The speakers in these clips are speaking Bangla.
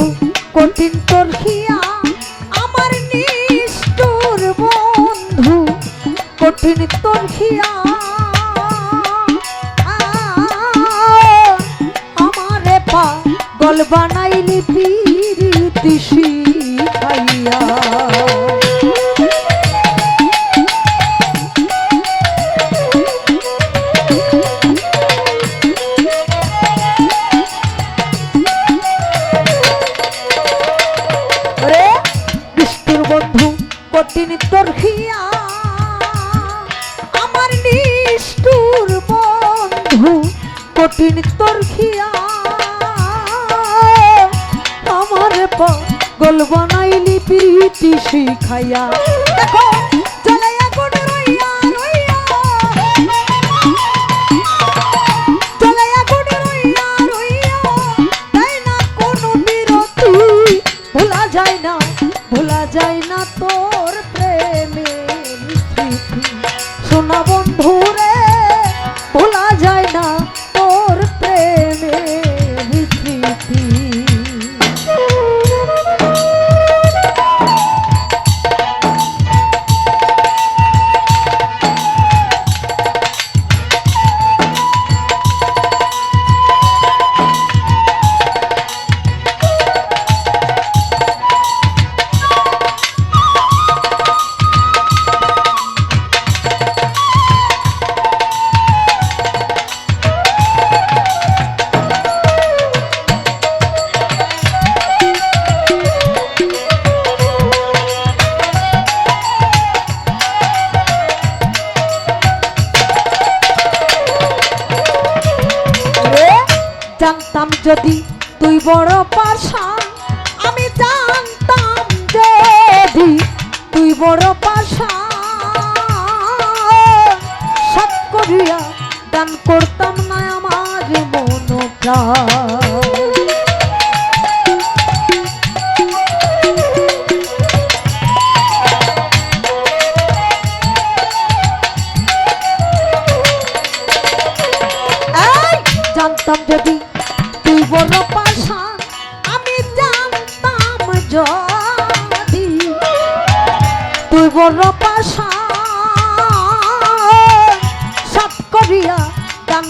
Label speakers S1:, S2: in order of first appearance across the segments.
S1: বন্ধু কঠিন তোর হিয়া আমার নিষ্ঠুর বন্ধু, কঠিন তোর হিয়া আমারে পা গল বানাইলি পিরিতি শিখাইয়া। কঠিন তোর আমার পাগল বানাইলি প্রীতি শিখাইয়া। দেখো জ্বালাইয়া গুণ রইয়া যদি তুই বড় পাশান আমি জানতাম যদি তুই বড়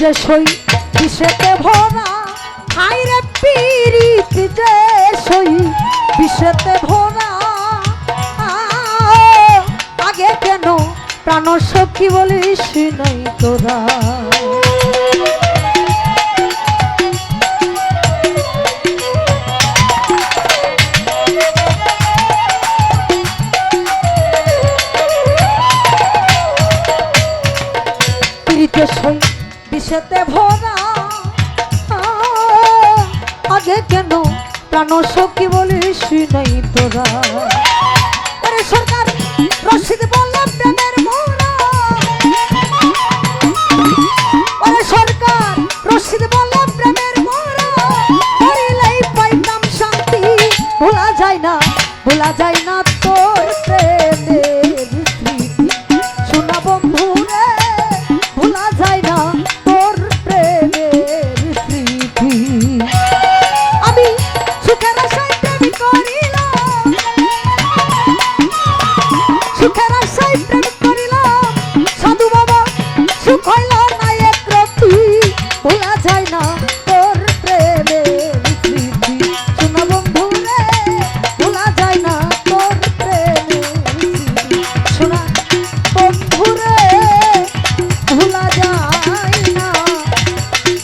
S1: যে সই বিষেতে ভরা হাই রে পিরিত যে সই বিষেতে ভরা। আগে কেন প্রাণ সখী বলিস নাই তোরা? প্রাণ সখী বলিস নাই তোরা। সরকার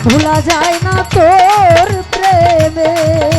S1: ভোলা যায় না তোর প্রেমে।